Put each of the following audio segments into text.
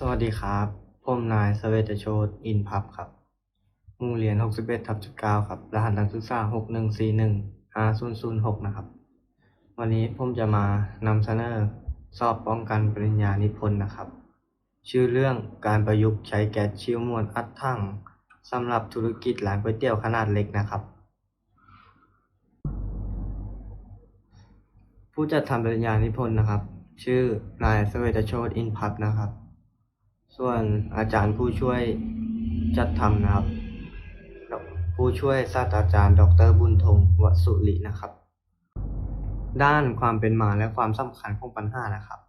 สวัสดีครับ ผมนายเสเวตโชตอินพับครับโรงเรียน 61ทับ9ครับ รหัสนักศึกษา 6141 5006 นะครับ วันนี้ผมจะมานำเสนอสอบป้องกันปริญญานิพนธ์นะครับ ชื่อเรื่องการประยุกต์ใช้แก๊สชิวมวลอัดถังสำหรับธุรกิจร้านก๋วยเตี๋ยวขนาดเล็กนะครับ ผู้จัดทำปริญญานิพนธ์นะครับ ชื่อนายเสเวตโชตอินพับนะครับ ส่วนอาจารย์ผู้ช่วยจัดทำนะครับ ผู้ช่วยศาสตราจารย์ ดรบุญธงวสุรินะครับ ด้านความเป็นมาและความสำคัญของปัญหานะครับ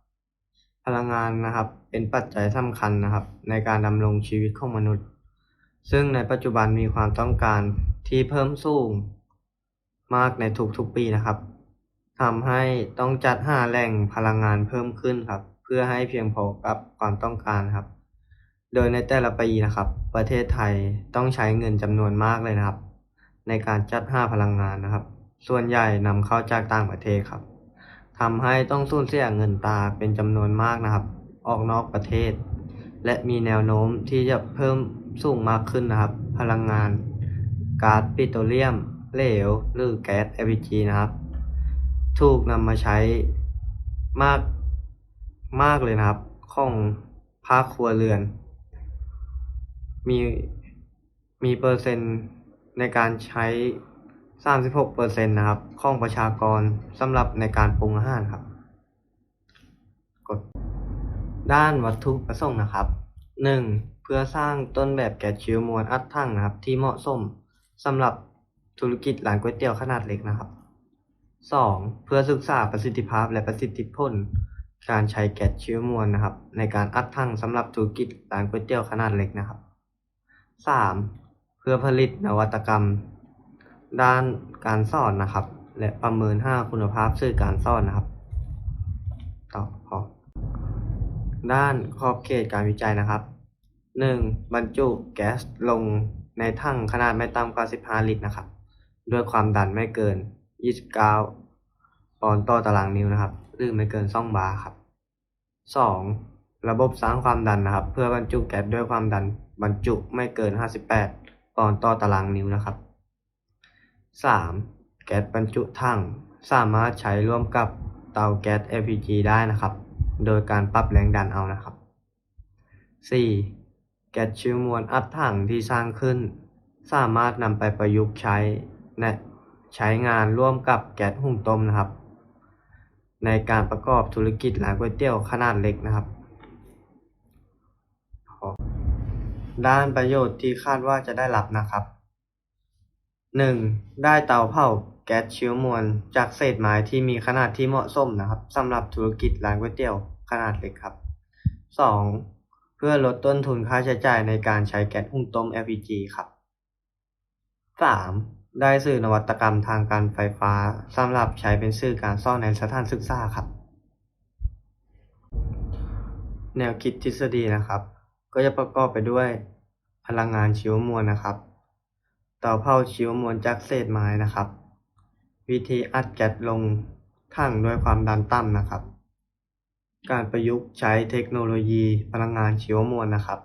พลังงานนะครับเป็นปัจจัยสำคัญนะครับ ในการดำรงชีวิตของมนุษย์ ซึ่งในปัจจุบันมีความต้องการที่เพิ่มสูงมากในทุกๆปีนะครับทำให้ต้องจัดหาแหล่งพลังงานเพิ่มขึ้นครับ เพื่อให้เพียงพอกับความต้องการครับ โดยในแต่ละปีนะครับ ประเทศไทยต้องใช้เงินจำนวนมากเลยนะครับ ในการจัดหาพลังงานนะครับ ส่วนใหญ่นำเข้าจากต่างประเทศครับทำให้ต้องสูญเสียเงินตาเป็นจำนวนมากนะครับ ออกนอกประเทศ และมีแนวโน้มที่จะเพิ่มสูงมากขึ้นนะครับ พลังงานก๊าซปิโตรเลียม เหลว หรือแก๊ส LPG นะครับ ถูกนำมาใช้มาก มากเลยนะครับ ของภาคครัวเรือน มีมีเปอร์เซ็นต์ในการใช้ 36เปอร์เซ็นต์นะครับของประชากรสำหรับในการปรุงอาหารครับ กด ด้านวัตถุประสงค์นะครับ 1. เพื่อสร้างต้นแบบแก๊สชีวมวลอัดถังนะครับ ที่เหมาะสมสำหรับธุรกิจร้านก๋วยเตี๋ยวขนาดเล็กนะครับ 2. เพื่อศึกษาประสิทธิภาพและประสิทธิผล การใช้แก๊สชีวมวลนะครับ ในการอัดถังสำหรับธุรกิจร้านก๋วยเตี๋ยวขนาดเล็กนะครับ 3. เพื่อผลิตนวัตกรรม ด้านการสอนนะครับ และประเมินห้าคุณภาพสื่อการสอนนะครับ ต่อพอด้านขอบเขตการวิจัยนะครับ 1. บรรจุแก๊สลงในถังขนาดไม่ต่ำกว่า 15 ลิตรนะครับ ด้วยความดันไม่เกิน 29 ปอนด์ต่อตารางนิ้วนะครับ หรือไม่เกิน 2 บาร์ครับ 2. ระบบสร้างความดันนะครับ เพื่อบรรจุแก๊สด้วยความดันบรรจุไม่เกิน 58ปอนด์ต่อตารางนิ้วนะครับ 3. แก๊สบรรจุถังสามารถใช้ร่วมกับเตาแก๊ส LPG ได้นะครับ โดยการปรับแรงดันเอานะครับ 4. แก๊สชีวมวลอัดถังที่สร้างขึ้น สามารถนำไปประยุกต์ใช้และใช้งานร่วมกับแก๊สหุงต้มนะครับ ในการประกอบธุรกิจร้านก๋วยเตี๋ยวขนาดเล็กนะครับ ด้านประโยชน์ที่คาดว่าจะได้รับนะครับ 1. ได้เตาเผาแก๊สเชีวมวลจากเศษไม้ที่มีขนาดที่เหมาะสมนะครับสำหรับธุรกิจร้านก๋วยเตี๋ยวขนาดเล็กครับ 2. เพื่อลดต้นทุนค่าใช้จ่ายในการใช้แก๊สหุงต้ม LPG ครับ 3. ได้สื่อนวัตกรรมทางการไฟฟ้าสำหรับใช้เป็นสื่อการสอนในสถานศึกษาครับ แนวคิดทฤษฎีนะครับ ก็จะประกอบไปด้วยพลังงานชีวมวลนะครับเตาเผาชีวมวลจากเศษไม้นะครับ วิธีอัดแก๊สลงถังด้วยความดันต่ำนะครับ การประยุกต์ใช้เทคโนโลยีพลังงานชีวมวลนะครับ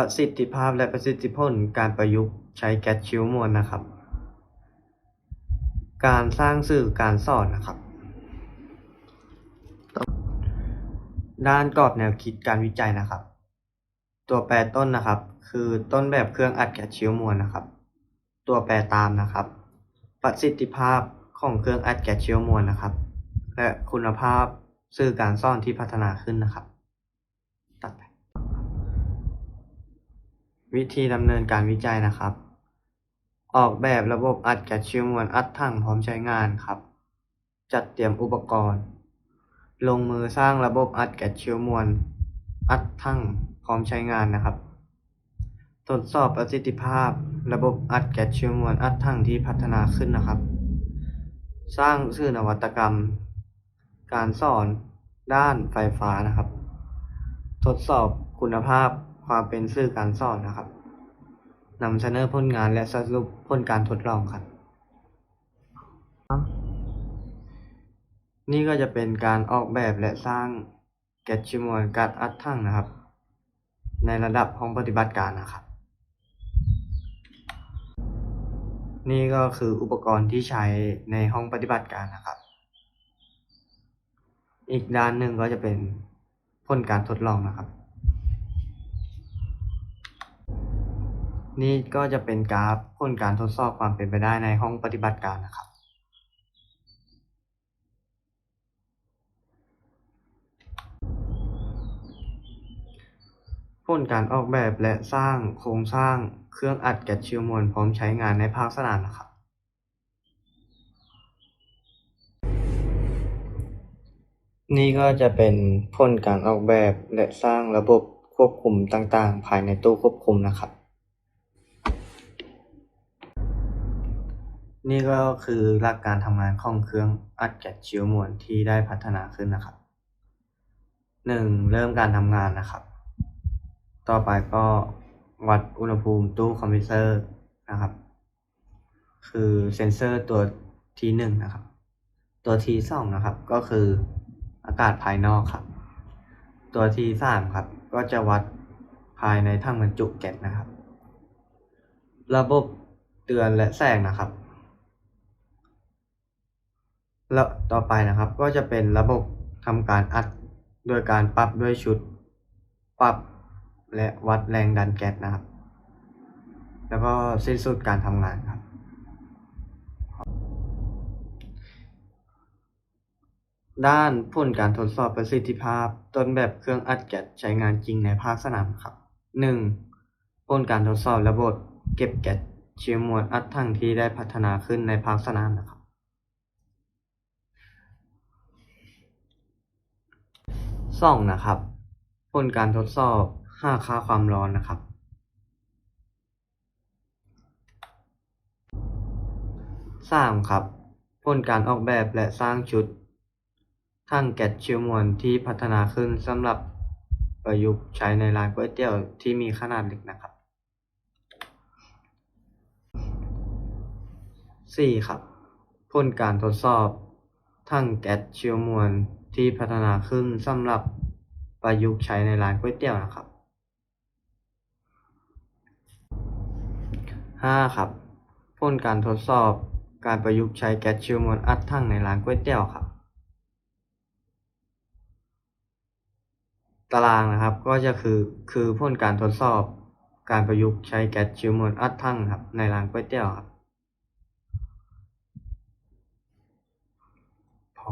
ประสิทธิภาพและประสิทธิผลการประยุกต์ใช้แก๊สชีวมวลนะครับ การสร้างสื่อการสอนนะครับ ด้านกรอบแนวคิดการวิจัยนะครับ ตัวแปรต้นนะครับ คือต้นแบบเครื่องอัดแก๊สชีวมวลนะครับ ตัวแปรตามนะครับ ประสิทธิภาพของเครื่องอัดแก๊สชีวมวลนะครับ และคุณภาพสื่อการสอนที่พัฒนาขึ้นนะครับ ตัดไป วิธีดำเนินการวิจัยนะครับ ออกแบบระบบอัดแก๊สชีวมวลอัดถังพร้อมใช้งานครับ จัดเตรียมอุปกรณ์ ลงมือสร้างระบบอัดแก๊สชีวมวลอัดถังพร้อมใช้งานนะครับ ทดสอบประสิทธิภาพ ระบบอัดแก๊สชีวมวลอัดถังที่พัฒนาขึ้นนะครับ สร้างสื่อนวัตกรรม การสอนด้านไฟฟ้านะครับ ทดสอบคุณภาพ ความเป็นสื่อการสอนนะครับนำเสนอผลงานและสรุปผลการทดลองครับ นี่ก็จะเป็นการออกแบบและสร้างแก๊ชิมวนการอัดถังนะครับ ในระดับห้องปฏิบัติการนะครับ นี่ก็คืออุปกรณ์ที่ใช้ในห้องปฏิบัติการนะครับ อีกด้านหนึ่งก็จะเป็นผลการทดลองนะครับ นี่ก็จะเป็นกราฟผลการทดสอบความเป็นไปได้ในห้องปฏิบัติการนะครับ ผลการออกแบบและสร้างโครงสร้างเครื่องอัดแก๊สเชื้อมวลพร้อมใช้งานในภาคสนามนะครับ นี่ก็จะเป็นผลการออกแบบและสร้างระบบควบคุมต่างๆ ภายในตู้ควบคุมนะครับ นี่ก็คือหลักการทำงานของเครื่องอัดแก๊สเชื้อมวลที่ได้พัฒนาขึ้นนะครับหนึ่งเริ่มการทำงานนะครับ ต่อไปก็วัดอุณหภูมิตู้คอมเพรสเซอร์นะครับ คือเซนเซอร์ตัวที่หนึ่งนะครับ ตัวที่สองนะครับ ก็คืออากาศภายนอกครับ ตัวที่สามครับ ก็จะวัดภายในถังบรรจุแก๊สนะครับ ระบบเตือนและแสงนะครับ แล้วต่อไปนะครับก็จะเป็นระบบทำการอัดโดยการปรับด้วยชุด ปรับและวัดแรงดันแก๊สนะครับ แล้วก็สิ้นสุดการทำงานครับ ด้านผลการทดสอบประสิทธิภาพ ต้นแบบเครื่องอัดแก๊สใช้งานจริงในภาคสนามครับ 1. ผลการทดสอบระบบเก็บแก๊สเชื้อมวลอัดถังที่ได้พัฒนาขึ้นในภาคสนามนะครับ สองนะครับผลการทดสอบหาค่าความร้อนนะครับสามครับผลการออกแบบและสร้างชุดถังแก๊สเชื้อมวลที่พัฒนาขึ้นสำหรับประยุกต์ใช้ในร้านก๋วยเตี๋ยวที่มีขนาดเล็กนะครับสี่ครับผลการทดสอบถังแก๊สเชื้อมวล ที่พัฒนาขึ้นสำหรับประยุกต์ใช้ในร้านก๋วยเตี๋ยวนะครับห้าครับผลการทดสอบการประยุกต์ใช้แก๊สเชื้อมวลอัดถังในร้านก๋วยเตี๋ยวครับ ตารางนะครับก็จะคือคือผลการทดสอบการประยุกต์ใช้แก๊สเชื้อมวลอัดถังครับในร้านก๋วยเตี๋ยวครับพอ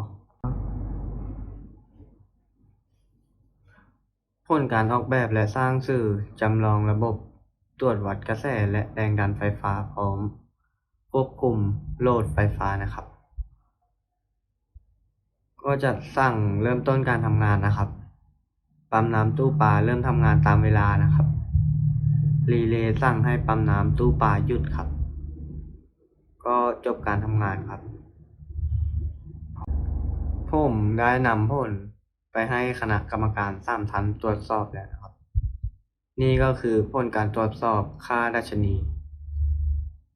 ผลการออกแบบและสร้างสื่อ จำลองระบบ ตรวจวัดกระแสและแรงดันไฟฟ้าพร้อม ควบคุมโหลดไฟฟ้านะครับ ก็จะสั่งเริ่มต้นการทำงานนะครับ ปั๊มน้ำตู้ปลาเริ่มทำงานตามเวลานะครับ รีเลย์สั่งให้ปั๊มน้ำตู้ปลาหยุดครับ ก็จบการทำงานครับ ผมได้นำผล ไปให้คณะกรรมการสามท่านตรวจสอบแล้วนะครับ นี่ก็คือผลการตรวจสอบค่าดัชนี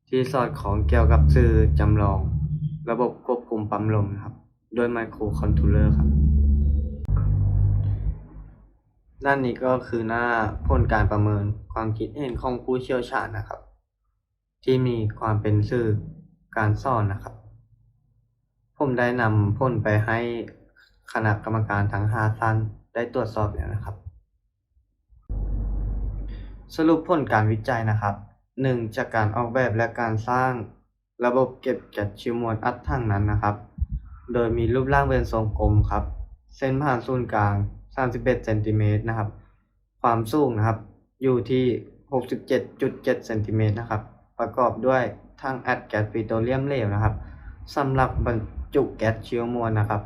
ที่สอดคล้องเกี่ยวกับสื่อจำลอง ระบบควบคุมปั๊มลมนะครับด้วยไมโครคอนโทรลเลอร์ครับ ด้านนี้ก็คือหน้าผลการประเมินความคิดเห็นของผู้เชี่ยวชาญนะครับ ที่มีความเป็นสื่อการสอนนะครับ ผมได้นำผลไปให้ คณะกรรมการทั้งห้าท่านได้ตรวจสอบแล้วนะครับ สรุปผลการวิจัยนะครับ 1. จากการออกแบบและการสร้างระบบเก็บแก๊สชิวมวลอัดถังนั้นนะครับ โดยมีรูปร่างเป็นทรงกลมครับ เส้นผ่านศูนย์กลาง 31เซนติเมตรนะครับ ความสูงนะครับ อยู่ที่ 67.7เซนติเมตรนะครับ ประกอบด้วยถังอัดแก๊สปิโตรเลียมเหลวนะครับสำหรับบรรจุแก๊สเชื้อมวลนะครับ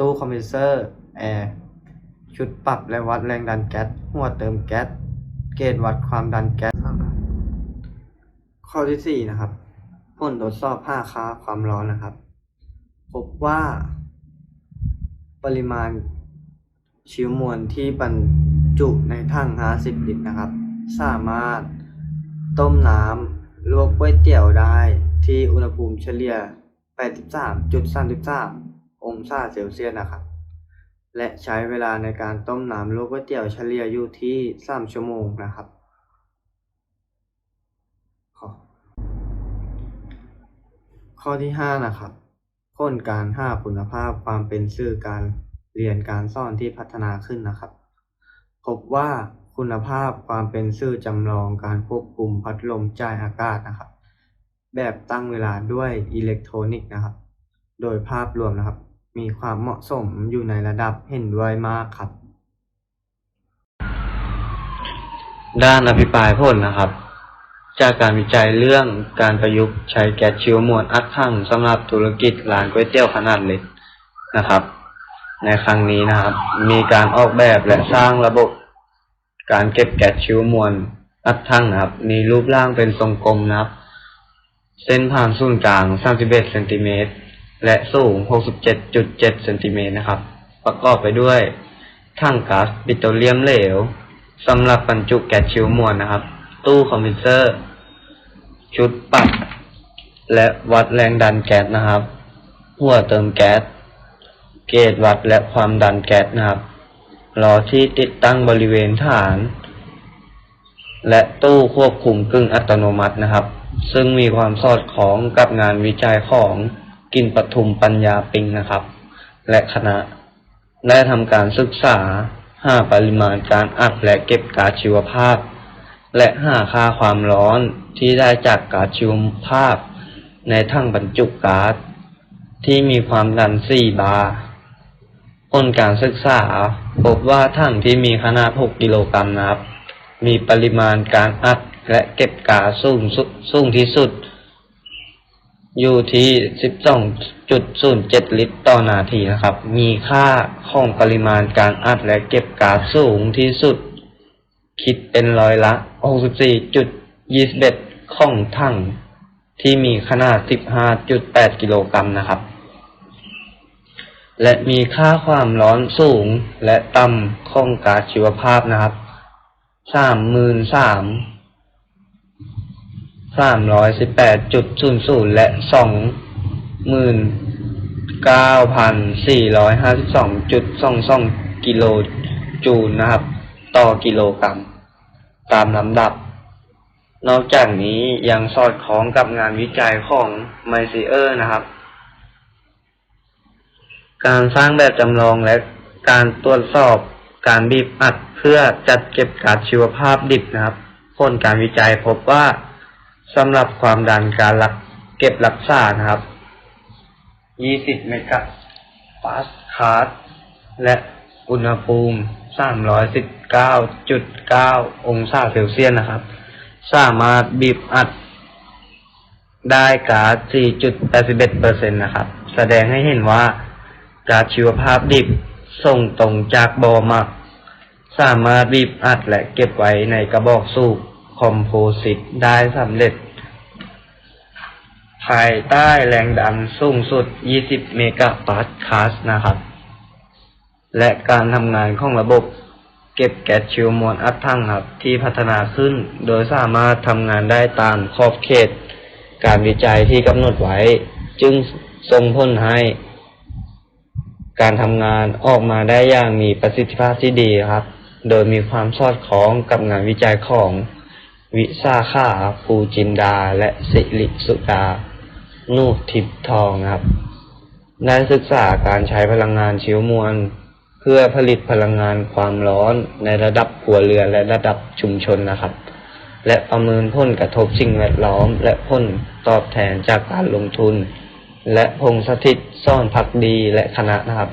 ตู้คอมเพรสเซอร์แอร์ชุดปรับและวัดแรงดันแก๊สหัวเติมแก๊สเกจวัดความดันแก๊สข้อที่สี่นะครับผลทดสอบค่าค่าความร้อนนะครับ พบว่าปริมาณชื้อมวลที่บรรจุในถัง50 ลิตรนะครับ สามารถต้มน้ำลวกก๋วยเตี๋ยวได้ที่อุณหภูมิเฉลี่ย 83.33 องศาเซลเซียสนะครับ และใช้เวลาในการต้มน้ำลูกก๋วยเตี๋ยวเฉลี่ยอยู่ที่สามชั่วโมงนะครับข้อข้อที่ห้านะครับผลการหาคุณภาพความเป็นสื่อการเรียนการสอนที่พัฒนาขึ้นนะครับ พบว่าคุณภาพความเป็นสื่อจำลองการควบคุมพัดลมจ่ายอากาศนะครับ แบบตั้งเวลาด้วยอิเล็กทรอนิกส์นะครับ โดยภาพรวมนะครับ มีความเหมาะสมอยู่ในระดับเห็นด้วยมากครับ ด้านอภิปรายผลนะครับ จากการวิจัยเรื่องการประยุกต์ใช้แก๊สชีวมวลอัดถังสำหรับธุรกิจร้านก๋วยเตี๋ยวขนาดเล็กนะครับ ในครั้งนี้นะครับ มีการออกแบบและสร้างระบบการเก็บแก๊สชีวมวลอัดถังนะครับ มีรูปร่างเป็นทรงกลมนะครับ เส้นผ่านศูนย์กลาง 31เซนติเมตร และสูง 67.7 เซนติเมตรนะครับ ประกอบไปด้วยถังก๊าซปิโตรเลียมเหลวสำหรับบรรจุแก๊สชีวมวลนะครับ ตู้คอมพิวเตอร์ ชุดปรับและวัดแรงดันแก๊สนะครับ หัวเติมแก๊ส เกจวัดและความดันแก๊สนะครับล้อที่ติดตั้งบริเวณฐาน และตู้ควบคุมกึ่งอัตโนมัตินะครับ ซึ่งมีความสอดคล้องกับงานวิจัยของ กินปทุมปัญญาปิงนะครับ และคณะ ได้ทำการศึกษาหาปริมาณการอัดและเก็บก๊าซชีวภาพ และหาค่าความร้อนที่ได้จากก๊าซชีวภาพ ในถังบรรจุก๊าซที่มีความดัน 4 บาร์ผลการศึกษา พบว่าถังที่มีขนาด 6 กิโลกรัมนะครับ มีปริมาณการอัดและเก็บก๊าซสูงสุดสูงที่สุด อยู่ที่ 12.07 ลิตรต่อนาทีนะครับ มีค่าของปริมาณการอัดและเก็บก๊าซสูงที่สุด คิดเป็นร้อยละ 64.21 ของถังที่มีขนาด 15.8 กิโลกรัมนะครับ และมีค่าความร้อนสูงและต่ำของก๊าซชีวภาพนะครับสามหมื่น สามร้อยสิบแปดจุดศูนย์ศูนย์และสองหมื่นเก้าพันสี่ร้อยห้าสิบสองจุดสองสองกิโลจูลนะครับ ต่อกิโลกรัม ตามลำดับ นอกจากนี้ยังสอดคล้องกับงานวิจัยของไมซีเออร์นะครับ การสร้างแบบจำลองและการตรวจสอบการบีบอัดเพื่อจัดเก็บก๊าซชีวภาพดิบนะครับ ผลการวิจัยพบว่า สำหรับความดันการรักเก็บรักษานะครับ 20 เมกะปาสคาร์และอุณหภูมิ 319.9 องศาเซลเซียสนะครับ สามารถบีบอัดได้กาซ4.81%นะครับ แสดงให้เห็นว่ากาซชีวภาพดิบส่งตรงจากบ่อหมัก สามารถบีบอัดและเก็บไว้ในกระบอกสูบ คอมโพสิตได้สำเร็จ ภายใต้แรงดันสูงสุด 20 เมกะปาสคาลนะครับ และการทำงานของระบบเก็บแก๊สชีวมวลอัดถังครับ ที่พัฒนาขึ้น โดยสามารถทำงานได้ตามขอบเขต การวิจัยที่กำหนดไว้ จึงส่งผลให้ การทำงานออกมาได้อย่างมีประสิทธิภาพที่ดีครับ โดยมีความสอดคล้องกับงานวิจัยของ วิสาขาภูจินดา และสิริสุดา นูทิพทองครับ ได้ศึกษาการใช้พลังงานชีวมวล เพื่อผลิตพลังงานความร้อนในระดับครัวเรือนและระดับชุมชนนะครับ และประเมินผลกระทบสิ่งแวดล้อม และผลตอบแทนจากการลงทุน และพงสถิตซ่อนพักดีและคณะนะครับ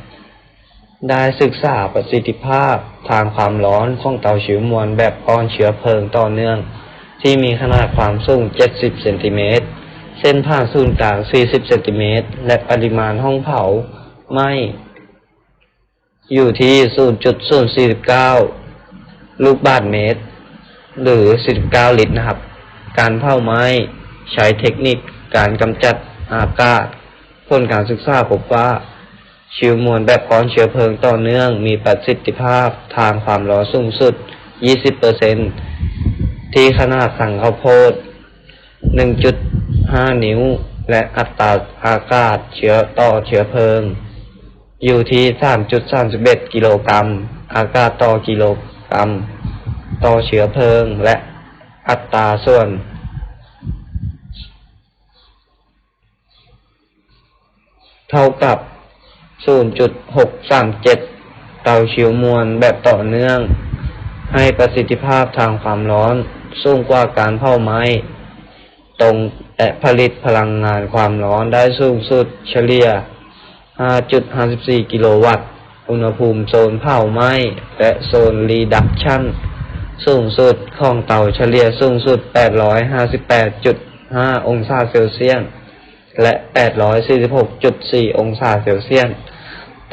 ได้ศึกษาประสิทธิภาพทางความร้อนของเตาชีวมวลแบบก้อนเชื้อเพลิงต่อเนื่อง ที่มีขนาดความสูง 70 เซนติเมตร เส้นผ่าศูนย์กลาง 40 เซนติเมตร และปริมาณห้องเผาไหม้อยู่ที่ 0.049 ลูกบาศก์เมตร หรือ 19 ลิตรนะครับ การเผาไหม้ใช้เทคนิคการกำจัดอากาศผลการศึกษาพบว่าชิวมวลแบบก้อนเชื้อเพลิงต่อเนื่องมีประสิทธิภาพทางความร้อนสูงสุด 20% ที่ขนาดสั่งข้าวโพด 1.5 นิ้ว และอัตราอากาศเชื้อต่อเชื้อเพลิง อยู่ที่ 3.31 กิโลกรัม อากาศต่อกิโลกรัม ต่อเชื้อเพลิง และอัตราส่วนเท่ากับ 0.637 เตาชิวมวลแบบต่อเนื่อง ให้ประสิทธิภาพทางความร้อนสูงกว่าการเผาไม้ ตรงและผลิตพลังงานความร้อนได้สูงสุดเฉลี่ย 5.54 กิโลวัตต์ อุณหภูมิโซนเผาไหม้และโซนรีดักชันสูงสุดของเตาเฉลี่ยสูงสุด 858.5 องศาเซลเซียส และ 846.4 องศาเซลเซียส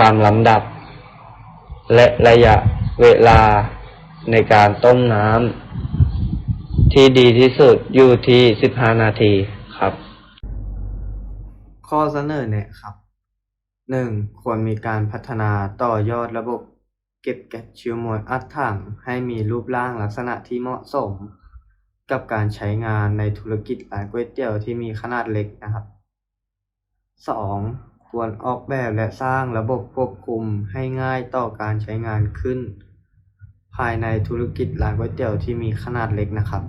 ตามลำดับ และระยะเวลา ในการต้มน้ำที่ดีที่สุดอยู่ที่ 15 นาทีครับ ข้อเสนอแนะครับหนึ่งควรมีการพัฒนาต่อยอดระบบเก็บแก๊สชิวมวลอัดถังให้มีรูปร่างลักษณะที่เหมาะสม กับการใช้งานในธุรกิจร้านก๋วยเตี๋ยวที่มีขนาดเล็กนะครับสองควรออกแบบและสร้างระบบควบคุมให้ง่ายต่อการใช้งานขึ้น ภายในธุรกิจร้านก๋วยเตี๋ยวที่มีขนาดเล็กนะครับ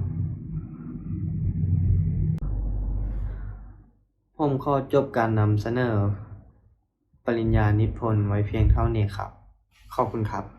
ผมขอจบการนำเสนอ ปริญญานิพนธ์ไว้เพียงเท่านี้ครับ ขอบคุณครับ